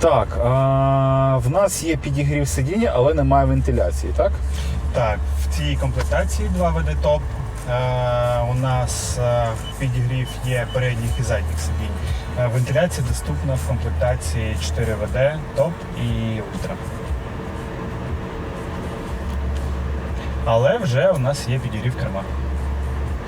Так, а, в нас є підігрів сидіння, але немає вентиляції, так? Так, в цій комплектації 2 ВД топ. Е, у нас е, підігрів є передніх і задніх сидінь. Е, вентиляція доступна в комплектації 4 ВД топ і ультра. Але вже у нас є підігрів керма.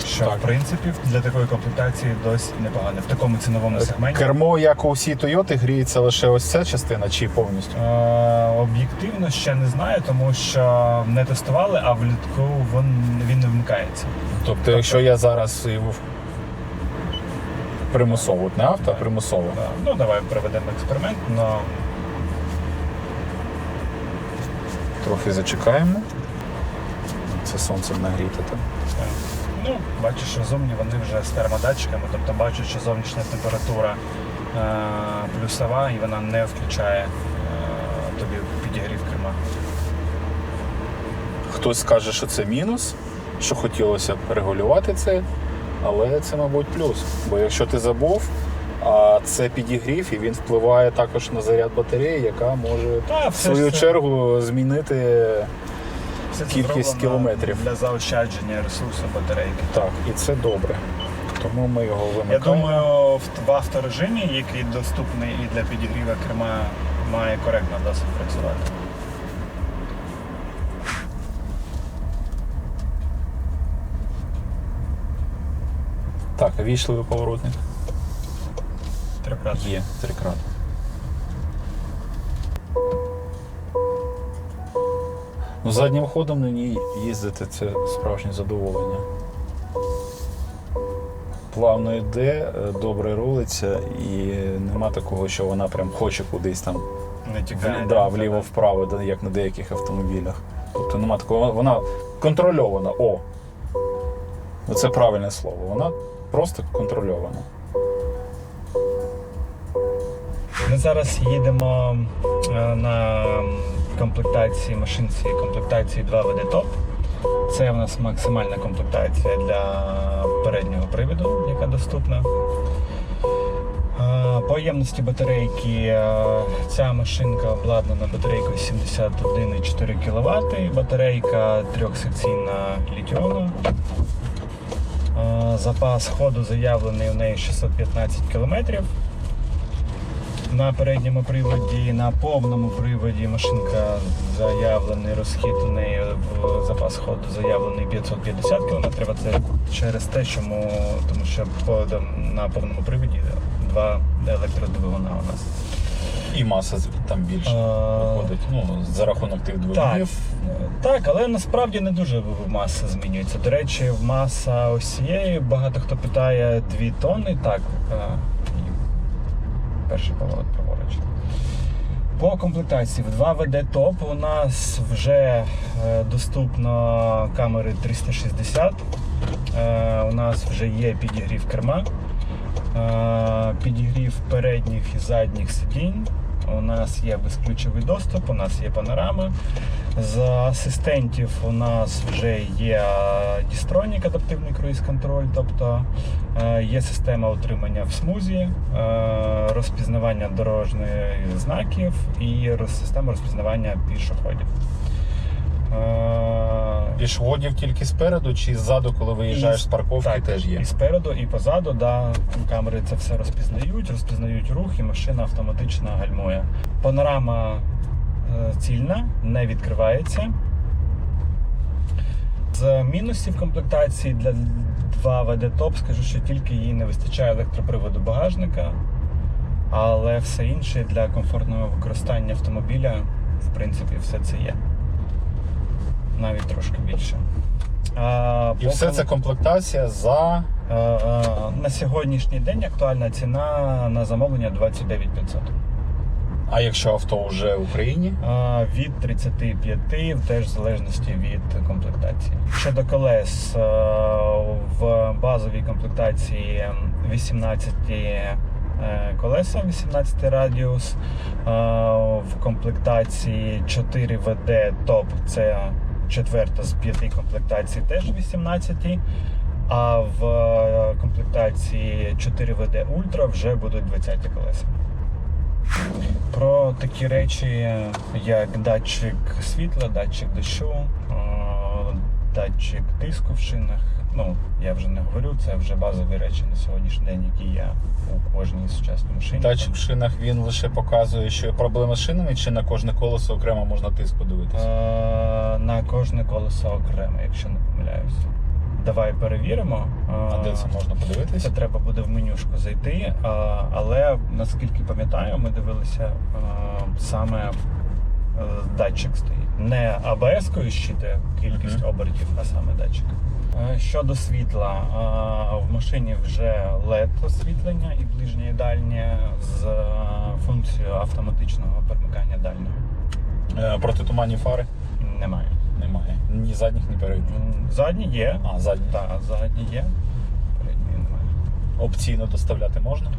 Що, Так. в принципі, для такої комплектації досить непогано. В такому ціновому сегменті. Кермо, як у всій Тойоти, гріється лише ось ця частина чи повністю? Е, Об'єктивно ще не знаю, тому що не тестували, а влітку він, він не вмикається. Тобто, якщо я зараз в- примусово, от не авто, а примусово. Да. Ну, давай проведемо експеримент, но Трохи зачекаємо. Це сонце нагріте там. Ну, бачиш, що зовні вони вже з термодатчиками, тобто бачать, що зовнішня температура е, плюсова і вона не включає е, тобі підігрів керма. Хтось скаже, що це мінус, що хотілося б регулювати це, але це, мабуть, плюс. Бо якщо ти забув, а це підігрів і він впливає також на заряд батареї, яка може Та, в свою це- чергу змінити це Кількість кілометрів. для заощадження ресурсу батарейки. так, і це добре. Тому ми його Я думаю, в, авторежимі, який доступний і для підігріва керма, має коректно досить працювати. Так, а вічливий поворотник Трикратний. є трикрат. Ну, заднім ходом на ній їздити це справжнє задоволення. Плавно йде, добре рулиться і нема такого, що вона прям хоче кудись там Не тікає. в, да, вліво-вправо, як на деяких автомобілях. Тобто нема такого, вона контрольована. О! Це правильне слово. Вона просто контрольована. Ми зараз їдемо е, на комплектації машинці комплектації 2 ВД Топ. Це у нас максимальна комплектація для переднього приводу, яка доступна. По ємності батарейки е, ця машинка обладнана батарейкою 71,4 кВт, батарейка трьохсекційна літіону. Е, Запас ходу заявлений у неї 615 км. На передньому приводі, на повному приводі машинка заявлений розхід у неї в запас ходу заявлений 550 км. А це через те, що ми, тому що на повному приводі два електродвигуна у нас. І маса там більше виходить. Ну, за рахунок тих Так, двигунів. так, але насправді не дуже маса змінюється. До речі, маса ось багато хто питає 2 тонни. Так, е, перший поворот праворуч. По комплектації в 2 ВД топ у нас вже е, доступно камери 360. Е, у нас вже є підігрів керма, е, підігрів передніх і задніх сидінь. У нас є безключовий доступ, у нас є панорама. З асистентів у нас вже є Дістронік, адаптивний круїз-контроль, тобто е, є система утримання в смузі, е, розпізнавання дорожніх знаків і система розпізнавання пішоходів. Пішоходів тільки спереду чи ззаду, коли виїжджаєш І- з парковки, так, теж є. І спереду, і позаду, да, камери це все розпізнають, розпізнають рух, і машина автоматично гальмує. Панорама е, цільна, не відкривається. З мінусів комплектації для 2 ВД Топ скажу, що тільки їй не вистачає електроприводу багажника, але все інше для комфортного використання автомобіля, в принципі, все це є. Навіть трошки більше. А, І все це комплектація за На сьогоднішній день актуальна ціна на замовлення 29 500. А якщо авто вже в Україні? Від 35, теж в залежності від комплектації. Щодо колес, в базовій комплектації 18 е, колеса, 18 радіус. В комплектації 4 ВД топ це четверта з п'яти комплектацій, теж 18. А в е, комплектації 4 ВД Ультра вже будуть 20-ті колеса. Про такі речі, як датчик світла, датчик дощу, е, датчик тиску в шинах. Ну, я вже не говорю, це вже базові речі на сьогоднішній день, які є у кожній сучасній машині. Датчик в шинах він лише показує, що є проблема з шинами, чи на кожне колесо окремо можна тиск подивитися. Е, на кожне колесо окремо, якщо не помиляюся. Давай перевіримо. Е, А де це можна Це подивитися? треба буде в менюшку зайти, але наскільки пам'ятаю, ми дивилися саме е, датчик стоїть. Не АБС-кою щитує кількість обертів, а саме датчик. Е, Щодо світла, в машині вже LED освітлення і ближнє і дальнє з е, функцією автоматичного перемикання дальнього. Е, Протитуманні фари Немає. немає. Ні задніх, ні передніх. Задні є. А, задні. Так, задні є. Передні немає. Опційно доставляти можна?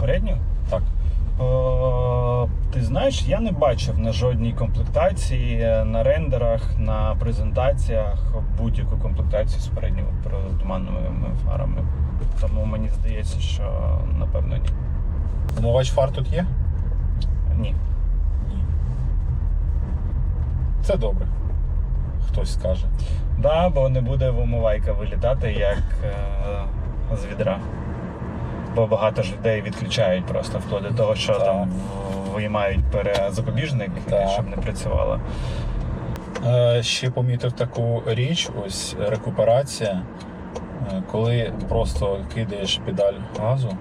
Передню? Так. Е, Ти знаєш, я не бачив на жодній комплектації е, на рендерах, на презентаціях будь-яку комплектацію з передніми туманними фарами. Тому мені здається, що напевно ні. Умивач фар тут є? Ні. Ні. Це добре. Хтось скаже. Да, бо не буде вимивайка вилітати як е, з відра. Бо багато ж людей відключають просто вплоть до того, що Так. там виймають перезапобіжник, Так. щоб не працювало. Е, ще помітив таку річ, ось рекуперація. Е, Коли просто кидаєш педаль газу,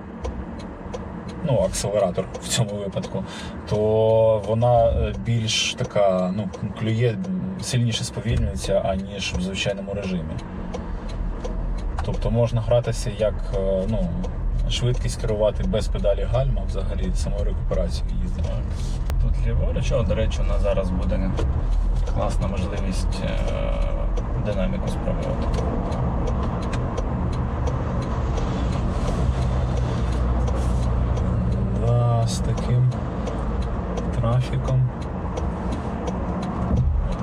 ну, акселератор в цьому випадку, то вона е, більш така, ну, клює, сильніше сповільнюється, аніж в звичайному режимі. Тобто можна гратися як ну, швидкість керувати без педалі гальма, взагалі самою рекуперацією їздити. Тут ліворуч, до речі, у нас зараз буде класна можливість е, динаміку спробувати. Да, з таким трафіком.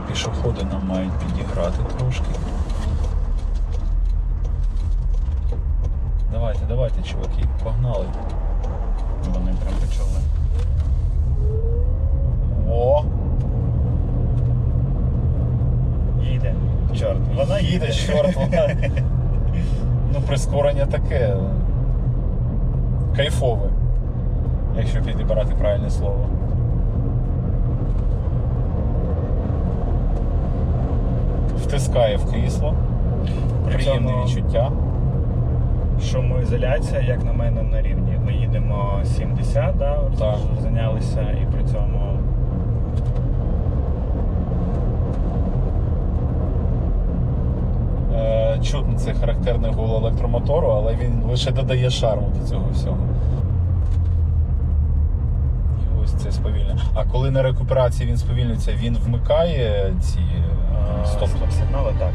Пішоходи нам мають підіграти трошки. Чуваки, погнали. Вони прям почули. О! Їде. Чорт, вона їде. Чорт, вона. Ну, прискорення таке. Кайфове. Якщо підібрати правильне слово. Втискає в крісло. При Приємне відчуття. Шумоізоляція, як на мене, на рівні. Ми їдемо 70, да, Так. зайнялися, і при цьому Е, Чутно це характерний гул електромотору, але він лише додає шарму до цього всього. І ось це сповільнення. А коли на рекуперації він сповільнюється, він вмикає ці е, стоп. стоп сигнали так.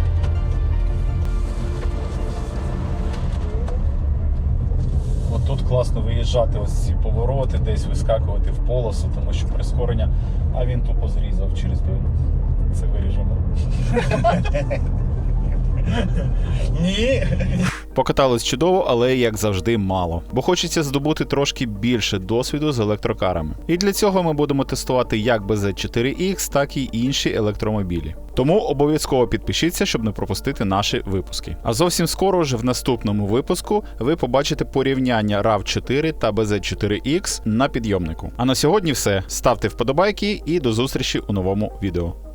Класно ось ці повороти, десь вискакувати в полосу, тому що прискорення, а він тупо зрізав через. Це виріжемо. Ні. Покатались чудово, але як завжди мало, бо хочеться здобути трошки більше досвіду з електрокарами. І для цього ми будемо тестувати як BZ4X, так і інші електромобілі. Тому обов'язково підпишіться, щоб не пропустити наші випуски. А зовсім скоро вже в наступному випуску ви побачите порівняння RAV4 та BZ4X на підйомнику. А на сьогодні все. Ставте вподобайки і до зустрічі у новому відео.